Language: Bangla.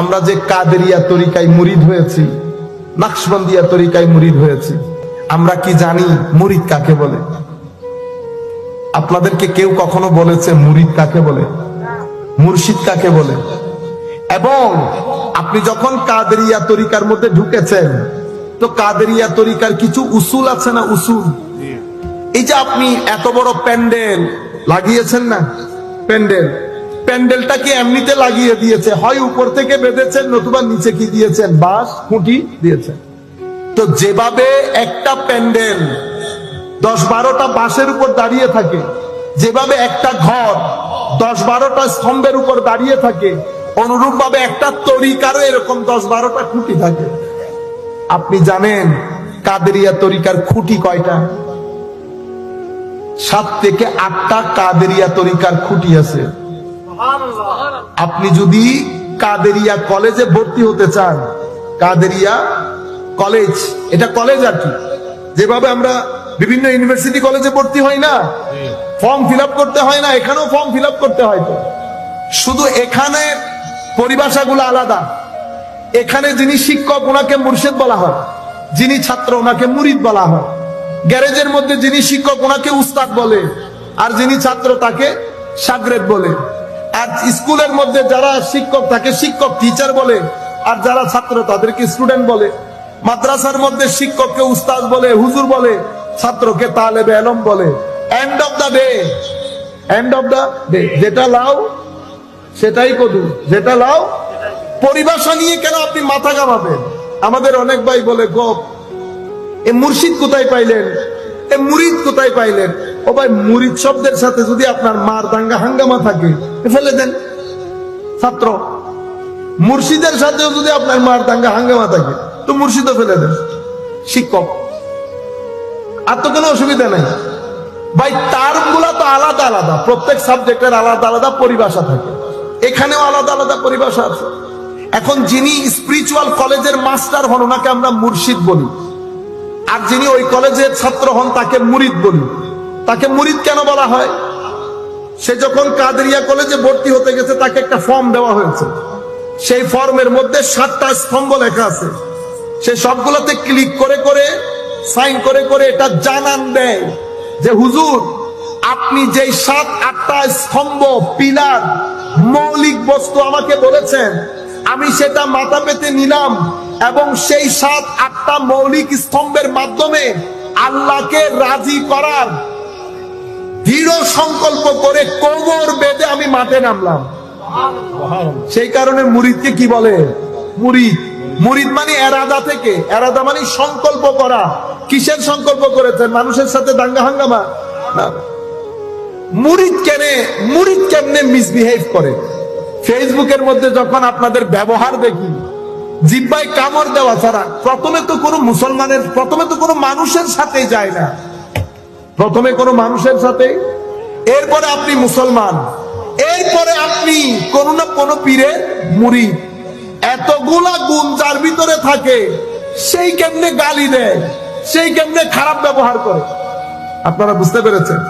আমরা যে কাদেরিয়া তরিকায় মুরিদ হয়েছি, নাকশবন্দিয়া তরিকায় মুরিদ হয়েছি, আমরা কি জানি মুরিদ কাকে বলে? আপনাদেরকে কেউ কখনো বলেছে মুরিদ কাকে বলে? মুর্শিদ কাকে বলে? এবং আপনি যখন কাদেরিয়া তরিকার মধ্যে ঢুকেছেন, তো কাদেরিয়া তরিকার কিছু উসুল আছে না উসুল? এই যে আপনি এত বড় প্যান্ডেল লাগিয়েছেন না? প্যান্ডেল। প্যান্ডেলটা কি এমনিতে লাগিয়ে দিয়েছে? হয় উপর থেকে বেঁধেছেন নতুবা নিচে কি দিয়েছেন? বাঁশ, খুঁটি দিয়েছেন। তো যেভাবে একটা প্যান্ডেল দশ বারোটা বাঁশের উপর দাঁড়িয়ে থাকে, যেভাবে একটা ঘর দশ বারোটা স্তম্ভের উপর দাঁড়িয়ে থাকে অনুরূপ ভাবে একটা তরিকারও এরকম দশ বারোটা খুঁটি থাকে। আপনি জানেন কাদেরিয়া তরিকার খুঁটি কয়টা? সাত থেকে আটটা কাদেরিয়া তরিকার খুঁটি আছে। আপনি যদি কাদেরিয়া কলেজে ভর্তি হতে চান, কাদেরিয়া কলেজ, এটা কলেজ আর কি। যেভাবে আমরা বিভিন্ন ইউনিভার্সিটি কলেজে ভর্তি হই না, ফর্ম ফিল করতে হয় না, এখানেও ফর্ম ফিল করতে হয় তো। শুধু এখানে পরিভাষাগুলো আলাদা। এখানে যিনি শিক্ষক, ওনাকে মুর্শেদ বলা হয়। যিনি ছাত্র, ওনাকে মুরিদ বলা হয়। গ্যারেজের মধ্যে যিনি শিক্ষক, ওনাকে উস্তাদ বলে। আর যিনি ছাত্র, তাকে সাগরেদ বলে। আর স্কুলের মধ্যে যারা শিক্ষক তাকে শিক্ষক টিচার বলে, আর যারা ছাত্র তাদেরকে স্টুডেন্ট বলে। মাদ্রাসার মধ্যে শিক্ষককে উস্তাদ বলে, হুজুর বলে, ছাত্রকে তালেবে এলম বলে। End of the day end of the day যেটা লাও, সেটাই কদু। যেটা লাও, পরিভাষা নিয়ে কেন আপনি মাথা কামাবেন আমাদের অনেক ভাই বলে, গপ, এ মুর্শিদ কোথায় পাইলেন? এ মুরিদ কোথায় পাইলেন? ও ভাই, মুরিদ শব্দের সাথে যদি আপনার মার দাঙ্গা হাঙ্গামা থাকে ফেলে দেন। ছাত্র, মুর্শিদের সাথেও যদি আপনার মার দাঙ্গা হাঙ্গামা থাকে, তো মুর্শিদও ফেলে দেন। শিক্ষক, আর তো কোনো অসুবিধা নাই। ভাই তারগুলা তো আলাদা আলাদা, প্রত্যেক সাবজেক্টের আলাদা আলাদা পরিভাষা থাকে। এখানেও আলাদা আলাদা পরিভাষা আছে। এখন যিনি স্পিরিচুয়াল কলেজের মাস্টার হন, ওনাকে আমরা মুর্শিদ বলি। আর যিনি ওই কলেজের ছাত্র হন, তাকে মুরিদ বলি। তাকে মুরিদ কেন বলা হয়? সে যখন কাদেরিয়া কলেজে ভর্তি হতে গেছে, তাকে একটা ফর্ম দেওয়া হয়েছে। সেই ফর্মের মধ্যে সাতটা স্তম্ভ লেখা আছে। সে সবগুলোতে ক্লিক করে করে সাইন করে করে এটা জানান দেয় যে, হুজুর, আপনি যেই সাত, আটটা স্তম্ভ, পিলার, মৌলিক বস্তু আমাকে বলেছেন, আমি সেটা মাথা পেতে নিলাম। এবং সেই সাত, আটটা মৌলিক স্তম্ভের মাধ্যমে আল্লাহকে রাজি করার দৃঢ় সংকল্প করে কোমর বেঁধে আমি মাঠে নামলাম। সেই কারণে মুরিদকে কি বলে? মুরিদ। মুরিদ মানে এরাদা থেকে। এরাদা মানে সংকল্প করা। কিসের সংকল্প করেছেন? মানুষের সাথে দাঙ্গা হাঙ্গামা? মুরিদ কেনে, মুরিদ কেমনে মিসবিহেভ করে? ফেসবুকের মধ্যে যখন আপনাদের ব্যবহার দেখি জিব্বাই কামড় দেওয়া ছাড়া প্রথমে তো কোনো মুসলমানের, প্রথমে তো কোনো মানুষের সাথে যায় না। প্রথমে কোনো মানুষের সাথে এরপরে আপনি মুসলমান। এরপরে আপনি কোন না কোন পীরে মুড়ি এতগুলা গুণ যার ভিতরে থাকে, সেই কেমনে গালি দেয়, সেই কেমনে খারাপ ব্যবহার করে? আপনারা বুঝতে পেরেছেন?